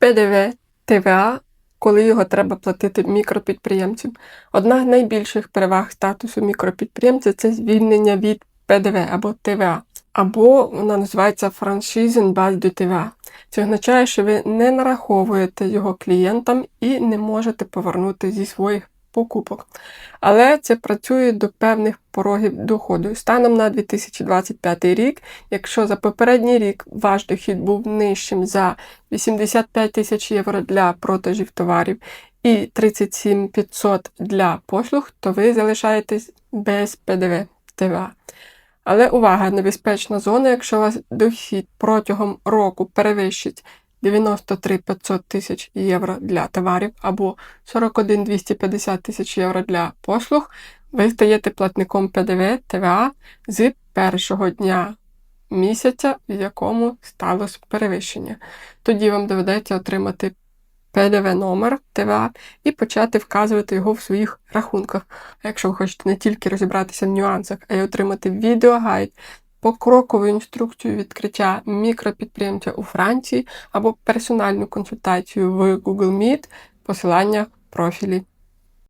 ПДВ, ТВА, коли його треба платити мікропідприємцям. Одна з найбільших переваг статусу мікропідприємця це звільнення від ПДВ або ТВА. Або вона називається франшизен баз до ТВА. Це означає, що ви не нараховуєте його клієнтам і не можете повернути зі своїх покупок. Але це працює до певних порогів доходу. Станом на 2025 рік, якщо за попередній рік ваш дохід був нижчим за 85 тисяч євро для продажів товарів і 37 500 для послуг, то ви залишаєтесь без ПДВ ТВА. Але увага, небезпечна зона, якщо у вас дохід протягом року перевищить 93 500 тисяч євро для товарів або 41 250 тисяч євро для послуг, ви стаєте платником ПДВ ТВА з першого дня місяця, в якому сталося перевищення. Тоді вам доведеться отримати ПДВ номер ТВА і почати вказувати його в своїх рахунках. А якщо ви хочете не тільки розібратися в нюансах, а й отримати відеогайд, покрокову інструкцію відкриття мікропідприємця у Франції або персональну консультацію в Google Meet, посилання в профілі